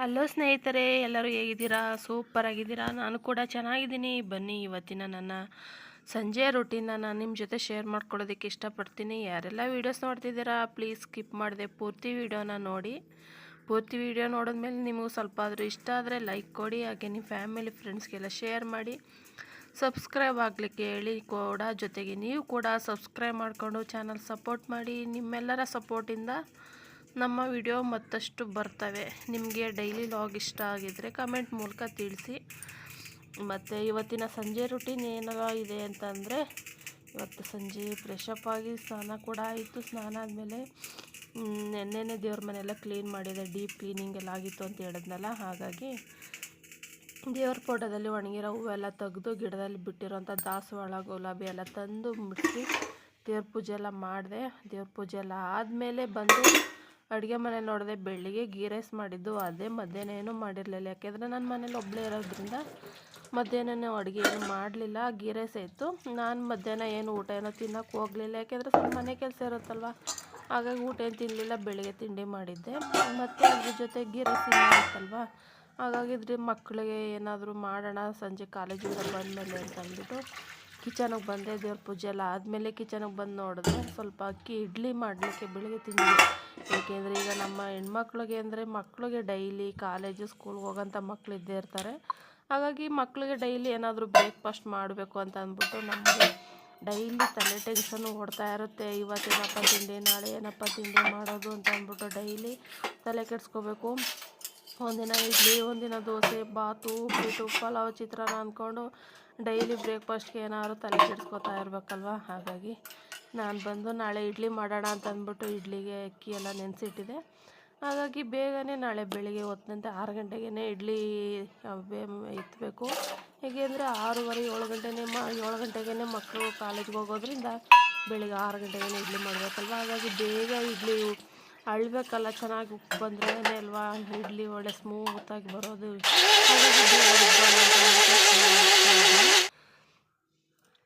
Hello ಸ್ನೇಹಿತರೆ, ಎಲ್ಲರೂ ಹೇಗಿದ್ದೀರಾ? ಸೂಪರ್ ಆಗಿದ್ದೀರಾ? ನಾನು ಕೂಡ ಚೆನ್ನಾಗಿದ್ದೀನಿ. ಬನ್ನಿ ಇವತ್ತಿನ ನನ್ನ ಸಂಜೆ ರೊಟೀನ ನಾನು ನಿಮ್ಮ ಜೊತೆ ಶೇರ್ ಮಾಡ್ಕೊಳ್ಳೋದಕ್ಕೆ ಇಷ್ಟಪಡ್ತೀನಿ. ಯಾರೆಲ್ಲ ವೀಡಿಯೋಸ್ ನೋಡ್ತಿದ್ದೀರಾ ಪ್ಲೀಸ್ ಸ್ಕಿಪ್ ಮಾಡಿದೆ ಪೂರ್ತಿ ವೀಡಿಯೋನ ನೋಡಿ. ಪೂರ್ತಿ ವೀಡಿಯೋ ನೋಡಿದ್ಮೇಲೆ ನಿಮಗೂ ಸ್ವಲ್ಪ ಆದರೂ ಇಷ್ಟ ಆದರೆ ಲೈಕ್ ಕೊಡಿ, ಹಾಗೆ ನಿಮ್ಮ ಫ್ಯಾಮಿಲಿ ಫ್ರೆಂಡ್ಸ್ಗೆಲ್ಲ ಶೇರ್ ಮಾಡಿ. ಸಬ್ಸ್ಕ್ರೈಬ್ ಆಗಲಿಕ್ಕೆ ಹೇಳಿ ಕೂಡ ಜೊತೆಗೆ ನೀವು ಕೂಡ ಸಬ್ಸ್ಕ್ರೈಬ್ ಮಾಡಿಕೊಂಡು ಚಾನಲ್ ಸಪೋರ್ಟ್ ಮಾಡಿ. ನಿಮ್ಮೆಲ್ಲರ ಸಪೋರ್ಟಿಂದ ನಮ್ಮ ವಿಡಿಯೋ ಮತ್ತಷ್ಟು ಬರ್ತವೆ. ನಿಮಗೆ ಡೈಲಿ ಲಾಗ್ ಇಷ್ಟ ಆಗಿದ್ದರೆ ಕಮೆಂಟ್ ಮೂಲಕ ತಿಳಿಸಿ. ಮತ್ತು ಇವತ್ತಿನ ಸಂಜೆ ರುಟೀನ್ ಏನೆಲ್ಲ ಇದೆ ಅಂತಂದರೆ, ಇವತ್ತು ಸಂಜೆ ಫ್ರೆಶ್ ಅಪ್ ಆಗಿ ಸ್ನಾನ ಕೂಡ ಆಯಿತು. ಸ್ನಾನ ಆದಮೇಲೆ ನೆನ್ನೆನೇ ದೇವ್ರ ಮನೆಯೆಲ್ಲ ಕ್ಲೀನ್ ಮಾಡಿದೆ. ಡೀಪ್ ಕ್ಲೀನಿಂಗ್ ಎಲ್ಲ ಆಗಿತ್ತು ಅಂತ ಹೇಳಿದ್ನಲ್ಲ, ಹಾಗಾಗಿ ದೇವ್ರ ಫೋಟೋದಲ್ಲಿ ಒಣಗಿರೋ ಹೂವೆಲ್ಲ ತೆಗೆದು ಗಿಡದಲ್ಲಿ ಬಿಟ್ಟಿರೋಂಥ ದಾಸವಾಳ, ಗುಲಾಬಿ ಎಲ್ಲ ತಂದು ಮುಟ್ಟಿ ದೇವ್ರ ಪೂಜೆ ಎಲ್ಲ ಮಾಡಿದೆ. ದೇವ್ರ ಪೂಜೆ ಎಲ್ಲ ಆದಮೇಲೆ ಬಂದು ಅಡುಗೆ ಮನೆ ನೋಡಿದೆ ಬೆಳಿಗ್ಗೆ ಗೀ ರೈಸ್ ಮಾಡಿದ್ದು ಅದೇ ಮಧ್ಯಾಹ್ನ ಏನೂ ಮಾಡಿರಲಿಲ್ಲ. ಯಾಕೆಂದರೆ ನನ್ನ ಮನೇಲಿ ಒಬ್ಬಳೇ ಇರೋದ್ರಿಂದ ಮಧ್ಯಾಹ್ನ ಅಡುಗೆ ಏನು ಮಾಡಲಿಲ್ಲ, ಗೀ ರೈಸ್ ಆಯಿತು. ನಾನು ಮಧ್ಯಾಹ್ನ ಏನು ಊಟ ಏನೋ ತಿನ್ನೋಕೆ ಹೋಗಲಿಲ್ಲ. ಯಾಕೆಂದರೆ ಸ್ವಲ್ಪ ಮನೆ ಕೆಲಸ ಇರುತ್ತಲ್ವ? ಹಾಗಾಗಿ ಊಟ ಏನು ತಿನ್ನಲಿಲ್ಲ ಬೆಳಿಗ್ಗೆ ತಿಂಡಿ ಮಾಡಿದ್ದೆ. ಮತ್ತು ಅದ್ರ ಜೊತೆ ಗೀ ರೈಸ್ ಇರುತ್ತಲ್ವ ಹಾಗಾಗಿ ಇದ್ರ ಮಕ್ಕಳಿಗೆ ಏನಾದರೂ ಮಾಡೋಣ, ಸಂಜೆ ಕಾಲೇಜಿಂದ ಬಂದಮೇಲೆ ಅಂತ ಅಂದ್ಬಿಟ್ಟು ಕಿಚನಿಗೆ ಬಂದೆ, ದೇವ್ರ ಪೂಜೆ ಎಲ್ಲ ಆದಮೇಲೆ ಕಿಚನಿಗೆ ಬಂದು ನೋಡಿದ್ರೆ ಸ್ವಲ್ಪ ಅಕ್ಕಿ ಇಡ್ಲಿ ಮಾಡಲಿಕ್ಕೆ ಬೆಳಿಗ್ಗೆ ತಿಂಡಿ ಏಕೆಂದರೆ ಈಗ ನಮ್ಮ ಹೆಣ್ಮಕ್ಳಿಗೆ ಅಂದರೆ ಮಕ್ಕಳಿಗೆ ಡೈಲಿ ಕಾಲೇಜು, ಸ್ಕೂಲ್ಗೆ ಹೋಗೋಂಥ ಮಕ್ಳು ಇದ್ದೇ ಇರ್ತಾರೆ. ಹಾಗಾಗಿ ಮಕ್ಕಳಿಗೆ ಡೈಲಿ ಏನಾದರೂ ಬ್ರೇಕ್ಫಾಸ್ಟ್ ಮಾಡಬೇಕು ಅಂತ ಅಂದ್ಬಿಟ್ಟು ನಮಗೆ ಡೈಲಿ ತಲೆ ಟೆನ್ಷನ್ನು ಓಡ್ತಾ ಇರುತ್ತೆ. ಇವತ್ತೇನಪ್ಪ ತಿಂಡಿ, ನಾಳೆ ಏನಪ್ಪ ತಿಂಡಿ ಮಾಡೋದು? ಅಂತ ಅಂದ್ಬಿಟ್ಟು ಡೈಲಿ ತಲೆ ಕೆಡಿಸ್ಕೋಬೇಕು. ಒಂದಿನ ಇಡ್ಲಿ, ಒಂದಿನ ದೋಸೆ, ಬಾತು ಉಪ್ಪಿಟ್ಟು ಪಲಾವ್, ಚಿತ್ರಾನ್ನ ಅಂದ್ಕೊಂಡು ಡೈಲಿ ಬ್ರೇಕ್ಫಾಸ್ಟ್ಗೆ ಏನಾದ್ರು ತಲೆ ಕೆಡಿಸ್ಕೊತಾ ಇರಬೇಕಲ್ವ? ಹಾಗಾಗಿ ನಾನು ಬಂದು ನಾಳೆ ಇಡ್ಲಿ ಮಾಡೋಣ ಅಂತ ಅಂದ್ಬಿಟ್ಟು ಇಡ್ಲಿಗೆ ಅಕ್ಕಿ ಎಲ್ಲ ನೆನೆಸಿಟ್ಟಿದೆ. ಹಾಗಾಗಿ ಬೇಗನೆ ನಾಳೆ ಬೆಳಿಗ್ಗೆ ಹೊತ್ತಿನಂತೆ ಆರು ಗಂಟೆಗೇ ಇಡ್ಲಿ ಎತ್ತಬೇಕು ಹೇಗೆ ಅಂದರೆ ಆರೂವರೆ, ಏಳು ಗಂಟೆನೇ ಮ, ಏಳು ಗಂಟೆಗೇ ಮಕ್ಕಳು ಕಾಲೇಜ್ಗೆ ಹೋಗೋದ್ರಿಂದ ಬೆಳಿಗ್ಗೆ ಆರು ಗಂಟೆಗೇ ಇಡ್ಲಿ ಮಾಡಬೇಕಲ್ವ? ಹಾಗಾಗಿ ಬೇಗ ಇಡ್ಲಿ ಅಳಬೇಕಲ್ಲ, ಚೆನ್ನಾಗಿ ಉಪ್ಪು ಬಂದ್ರೆ ಅಲ್ವಾ? ಇಡ್ಲಿ ಒಳ್ಳೆ ಸ್ಮೂತಾಗಿ ಬರೋದು.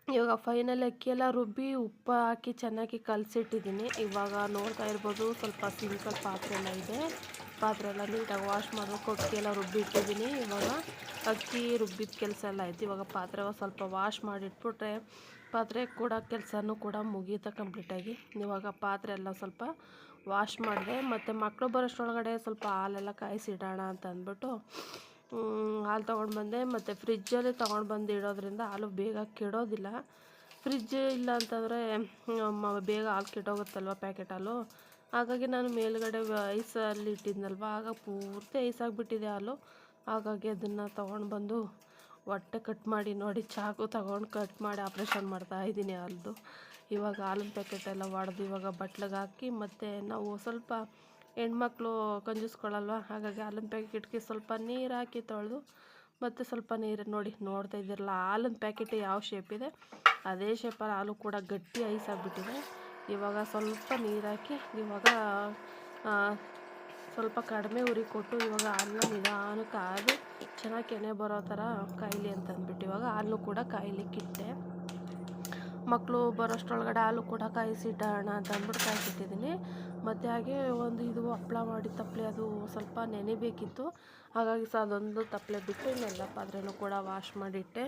ಇವಾಗ ಫೈನಲ್ ಅಕ್ಕಿ ಎಲ್ಲ ರುಬ್ಬಿ ಉಪ್ಪು ಹಾಕಿ ಚೆನ್ನಾಗಿ ಕಲಸಿಟ್ಟಿದ್ದೀನಿ. ಇವಾಗ ನೋಡ್ತಾ ಇರ್ಬೋದು ಸ್ವಲ್ಪ ಸಿಂಕಲ್ ಪಾತ್ರೆ ಎಲ್ಲ ಇದೆ. ಪಾತ್ರೆ ಎಲ್ಲ ನೀಟಾಗಿ ವಾಶ್ ಮಾಡಬೇಕು ಅಕ್ಕಿ ಎಲ್ಲ ರುಬ್ಬಿ ಇಟ್ಟಿದ್ದೀನಿ ಇವಾಗ ಅಕ್ಕಿ ರುಬ್ಬಿದ ಕೆಲಸ ಎಲ್ಲ ಆಯ್ತು. ಇವಾಗ ಪಾತ್ರೆ ಸ್ವಲ್ಪ ವಾಶ್ ಮಾಡಿಟ್ಬಿಟ್ರೆ ಪಾತ್ರೆ ಕೂಡ ಕೆಲಸನೂ ಕೂಡ ಮುಗೀತ ಕಂಪ್ಲೀಟಾಗಿ ಇವಾಗ ಪಾತ್ರೆ ಎಲ್ಲ ಸ್ವಲ್ಪ ವಾಶ್ ಮಾಡಿದೆ. ಮತ್ತು ಮಕ್ಕಳು ಬರೋಷ್ಟರೊಳಗಡೆ ಸ್ವಲ್ಪ ಹಾಲೆಲ್ಲ ಕಾಯಿಸಿಡೋಣ ಅಂತ ಅಂದ್ಬಿಟ್ಟು ಹಾಲು ತೊಗೊಂಡು ಬಂದೆ. ಮತ್ತು ಫ್ರಿಜ್ಜಲ್ಲಿ ತೊಗೊಂಡು ಬಂದು ಇಡೋದ್ರಿಂದ ಹಾಲು ಬೇಗ ಕೆಡೋದಿಲ್ಲ. ಫ್ರಿಜ್ ಇಲ್ಲ ಅಂತಂದರೆ ಬೇಗ ಹಾಲು ಕೆಟ್ಟೋಗುತ್ತಲ್ವ ಪ್ಯಾಕೆಟ್ ಹಾಲು? ಹಾಗಾಗಿ ನಾನು ಮೇಲುಗಡೆ ಐಸಲ್ಲಿ ಇಟ್ಟಿದ್ನಲ್ವ? ಆಗ ಪೂರ್ತಿ ಐಸಾಗಿಬಿಟ್ಟಿದೆ ಹಾಲು. ಹಾಗಾಗಿ ಅದನ್ನು ತೊಗೊಂಡು ಬಂದು ಹೊಟ್ಟೆ ಕಟ್ ಮಾಡಿ ನೋಡಿ, ಚಾಕು ತಗೊಂಡು ಕಟ್ ಮಾಡಿ ಆಪ್ರೇಷನ್ ಮಾಡ್ತಾ ಇದ್ದೀನಿ ಹಾಲ್ದು. ಇವಾಗ ಹಾಲಿನ ಪ್ಯಾಕೆಟ್ ಎಲ್ಲ ಒಡೆದು ಇವಾಗ ಬಟ್ಲಿಗೆ ಹಾಕಿ, ಮತ್ತು ನಾವು ಸ್ವಲ್ಪ ಹೆಣ್ಮಕ್ಳು ಕಂಜೂಸ್ಕೊಳ್ಳಲ್ವ ಹಾಗಾಗಿ ಹಾಲಿನ ಪ್ಯಾಕೆಟ್ಗೆ ಸ್ವಲ್ಪ ನೀರು ಹಾಕಿ ತೊಳೆದು, ಮತ್ತು ಸ್ವಲ್ಪ ನೀರು ನೋಡಿ, ನೋಡ್ತಾ ಇದ್ದೀರಲ್ಲ ಹಾಲಿನ ಪ್ಯಾಕೆಟ್ ಯಾವ ಶೇಪ್ ಇದೆ? ಅದೇ ಶೇಪಲ್ಲಿ ಹಾಲು ಕೂಡ ಗಟ್ಟಿ ಐಸ್ ಆಗಿಬಿಟ್ಟಿದೆ. ಇವಾಗ ಸ್ವಲ್ಪ ನೀರು ಹಾಕಿ, ಇವಾಗ ಸ್ವಲ್ಪ ಕಡಿಮೆ ಉರಿ ಕೊಟ್ಟು, ಇವಾಗ ಹಾಲನ್ನ ನಿಧಾನಕ್ಕೆ ಕಾದು ಚೆನ್ನಾಗಿ ಕೆನೆ ಬರೋ ಥರ ಕಾಯಿಲೆ ಅಂತ ಅಂದ್ಬಿಟ್ಟು, ಇವಾಗ ಹಾಲು ಕೂಡ ಕಾಯಲಿಕ್ಕಿಟ್ಟೆ ಮಕ್ಕಳು ಬರೋಷ್ಟರೊಳಗಡೆ ಹಾಲು ಕೂಡ ಕಾಯಿಸಿಡೋಣ ಅಂತ ಅಂದ್ಬಿಟ್ಟು ಕಾಯಿಸಿಟ್ಟಿದ್ದೀನಿ. ಮತ್ತು ಹಾಗೆ ಒಂದು ಇದು ಹಪ್ಳ ಮಾಡಿ ತಪ್ಪಲೆ ಅದು ಸ್ವಲ್ಪ ನೆನೆಬೇಕಿತ್ತು ಹಾಗಾಗಿ ಸಹ ಅದೊಂದು ತಪ್ಪಲೆ ಬಿಟ್ಟು ಇನ್ನೆಲ್ಲ ಪಾತ್ರೆನೂ ಕೂಡ ವಾಶ್ ಮಾಡಿಟ್ಟೆ.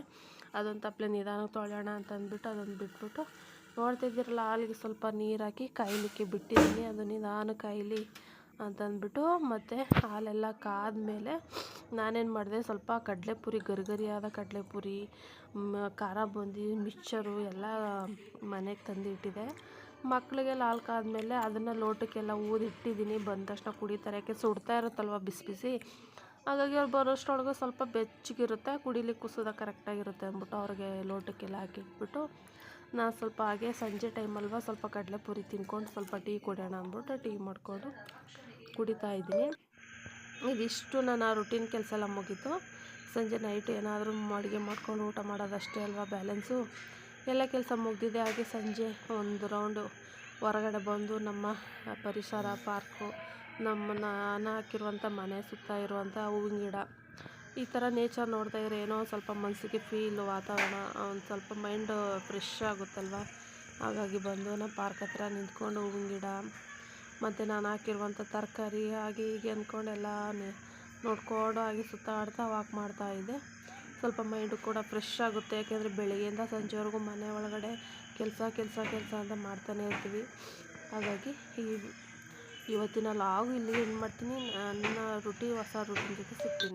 ಅದೊಂದು ತಪ್ಪಲೆ ನಿಧಾನಕ್ಕೆ ತೊಳೆಯೋಣ ಅಂತ ಅಂದ್ಬಿಟ್ಟು ಅದೊಂದು ಬಿಟ್ಬಿಟ್ಟು ನೋಡ್ತಿದ್ದೀರಲ್ಲ ಹಾಲಿಗೆ ಸ್ವಲ್ಪ ನೀರು ಹಾಕಿ ಕಾಯಲಿಕ್ಕೆ ಬಿಟ್ಟಿದ್ದೀನಿ. ಅದು ನಿಧಾನ ಕಾಯಲಿ ಅಂತಂದ್ಬಿಟ್ಟು ಮತ್ತು ಹಾಲೆಲ್ಲ ಕಾದ್ಮೇಲೆ ನಾನೇನು ಮಾಡಿದೆ, ಸ್ವಲ್ಪ ಕಡಲೆಪುರಿ, ಗರಿಗರಿಯಾದ ಕಡಲೆಪುರಿ ಖಾರ ಬೂಂದಿ ಮಿಕ್ಸರು ಎಲ್ಲ ಮನೆಗೆ ತಂದು ಇಟ್ಟಿದೆ ಮಕ್ಕಳಿಗೆಲ್ಲ ಹಾಲು ಕಾದ್ಮೇಲೆ ಅದನ್ನು ಲೋಟಕ್ಕೆಲ್ಲ ಊದಿಟ್ಟಿದ್ದೀನಿ. ಬಂದ ತಕ್ಷಣ ಕುಡಿತಾರೆ. ಯಾಕೆ ಸುಡ್ತಾ ಇರುತ್ತಲ್ವ ಬಿಸಿ ಬಿಸಿ. ಹಾಗಾಗಿ ಅವ್ರು ಬರೋಷ್ಟರೊಳಗೆ ಸ್ವಲ್ಪ ಬೆಚ್ಚಗಿರುತ್ತೆ. ಕುಡಿಲಿಕ್ಕೆ ಕುಸೋದ ಕರೆಕ್ಟಾಗಿರುತ್ತೆ ಅಂದ್ಬಿಟ್ಟು ಅವ್ರಿಗೆ ಲೋಟಕ್ಕೆಲ್ಲ ಹಾಕಿಟ್ಬಿಟ್ಟು ನಾನು ಸ್ವಲ್ಪ ಹಾಗೆ ಸಂಜೆ ಟೈಮಲ್ವ ಸ್ವಲ್ಪ ಕಡಲೆ ಪುರಿ ತಿನ್ಕೊಂಡು ಸ್ವಲ್ಪ ಟೀ ಕುಡಿಯೋಣ ಅಂದ್ಬಿಟ್ಟು ಟೀ ಮಾಡಿಕೊಂಡು ಕುಡಿತಾ ಇದ್ದೀನಿ. ಇದಿಷ್ಟು ನನ್ನ ರುಟೀನ್ ಕೆಲಸ ಎಲ್ಲ ಮುಗೀತು. ಸಂಜೆ ನೈಟ್ ಏನಾದರೂ ಅಡುಗೆ ಮಾಡ್ಕೊಂಡು ಊಟ ಮಾಡೋದಷ್ಟೇ ಅಲ್ವಾ ಬ್ಯಾಲೆನ್ಸು? ಎಲ್ಲ ಕೆಲಸ ಮುಗಿದಿದೆ. ಹಾಗೆ ಸಂಜೆ ಒಂದು ರೌಂಡು ಹೊರಗಡೆ ಬಂದು ನಮ್ಮ ಪರಿಸರ ಪಾರ್ಕು, ನಮ್ಮ ನಾನು ಹಾಕಿರುವಂಥ ಮನೆ, ಸುತ್ತ ಇರುವಂಥ ಹೂವಿನ ಗಿಡ, ಈ ಥರ ನೇಚರ್ ನೋಡ್ತಾ ಇದ್ರೆ ಏನೋ ಸ್ವಲ್ಪ ಮನಸ್ಸಿಗೆ ಫೀಲು ವಾತಾವರಣ, ಒಂದು ಸ್ವಲ್ಪ ಮೈಂಡು ಫ್ರೆಶ್ ಆಗುತ್ತಲ್ವ? ಹಾಗಾಗಿ ಬಂದು ನಮ್ಮ ಪಾರ್ಕ್ ಹತ್ರ ನಿಂತ್ಕೊಂಡು ಹೂವಿನ ಗಿಡ, ಮತ್ತು ನಾನು ಹಾಕಿರುವಂಥ ತರಕಾರಿ, ಹಾಗೆ ಹೀಗೆ ಅಂದ್ಕೊಂಡು ಎಲ್ಲ ನೋಡ್ಕೊಂಡು ಹಾಗೆ ಸುತ್ತಾಡ್ತಾ ವಾಕ್ ಮಾಡ್ತಾ ಇದ್ದೆ. ಸ್ವಲ್ಪ ಮೈಂಡು ಕೂಡ ಫ್ರೆಶ್ ಆಗುತ್ತೆ. ಯಾಕೆಂದರೆ ಬೆಳಗ್ಗೆಯಿಂದ ಸಂಜೆವರೆಗೂ ಮನೆ ಒಳಗಡೆ ಕೆಲಸ ಕೆಲಸ ಕೆಲಸ ಅಂತ ಮಾಡ್ತಾನೆ ಇರ್ತೀವಿ. ಹಾಗಾಗಿ ಈ ಇವತ್ತಿನ ಲಾಗು ಇಲ್ಲಿಗೆ ಏನು ಮಾಡ್ತೀನಿ. ನನ್ನ ರುಟೀನ್ ಹೊಸ ರುಟೀನ್ ಜೊತೆ ಸಿಗ್ತೀನಿ.